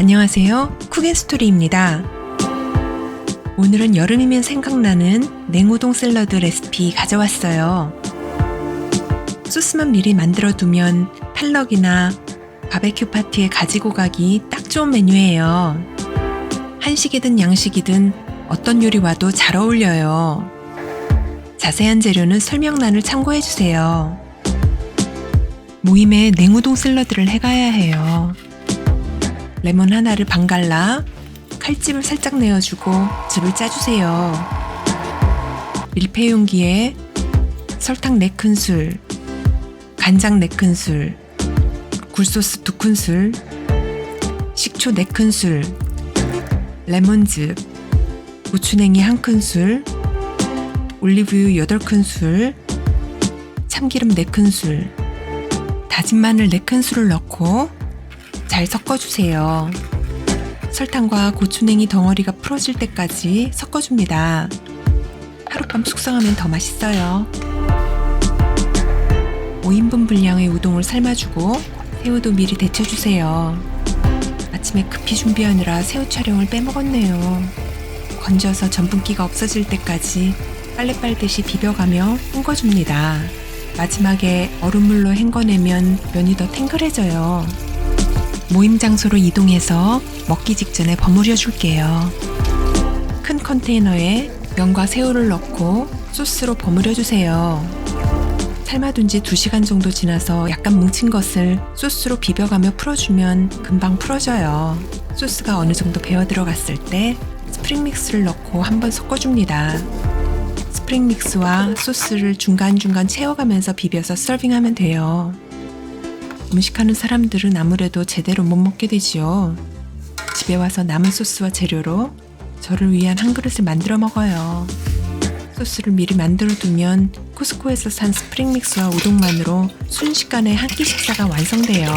안녕하세요. 쿡앤스토리입니다. 오늘은 여름이면 생각나는 냉우동 샐러드 레시피 가져왔어요. 소스만 미리 만들어 두면 팔럭이나 바베큐 파티에 가지고 가기 딱 좋은 메뉴예요. 한식이든 양식이든 어떤 요리 와도 잘 어울려요. 자세한 재료는 설명란을 참고해 주세요. 모임에 냉우동 샐러드를 해가야 해요. 레몬 하나를 반 갈라 칼집을 살짝 내어주고 즙을 짜주세요. 밀폐 용기에 설탕 4큰술, 간장 4큰술, 굴소스 2큰술, 식초 4큰술, 레몬즙, 고추냉이 1큰술, 올리브유 8큰술, 참기름 4큰술, 다진 마늘 4큰술을 넣고 잘 섞어주세요. 설탕과 고추냉이 덩어리가 풀어질 때까지 섞어줍니다. 하룻밤 숙성하면 더 맛있어요. 5인분 분량의 우동을 삶아주고 새우도 미리 데쳐주세요. 아침에 급히 준비하느라 새우 촬영을 빼먹었네요. 건져서 전분기가 없어질 때까지 빨래 빨듯이 비벼가며 헹궈줍니다. 마지막에 얼음물로 헹궈내면 면이 더 탱글해져요. 모임 장소로 이동해서 먹기 직전에 버무려 줄게요. 큰 컨테이너에 면과 새우를 넣고 소스로 버무려 주세요. 삶아둔 지 2시간 정도 지나서 약간 뭉친 것을 소스로 비벼가며 풀어주면 금방 풀어져요. 소스가 어느 정도 배어 들어갔을 때 스프링 믹스를 넣고 한번 섞어줍니다. 스프링 믹스와 소스를 중간중간 채워가면서 비벼서 서빙하면 돼요. 음식하는 사람들은 아무래도 제대로 못 먹게 되지요. 집에 와서 남은 소스와 재료로 저를 위한 한 그릇을 만들어 먹어요. 소스를 미리 만들어 두면 코스코에서 산 스프링 믹스와 우동만으로 순식간에 한 끼 식사가 완성돼요.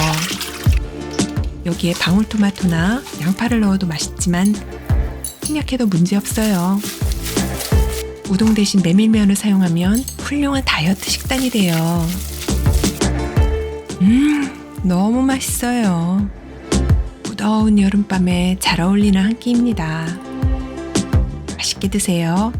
여기에 방울토마토나 양파를 넣어도 맛있지만 생략해도 문제없어요. 우동 대신 메밀면을 사용하면 훌륭한 다이어트 식단이 돼요. 음, 너무 맛있어요. 무더운 여름밤에 잘 어울리는 한 끼입니다. 맛있게 드세요.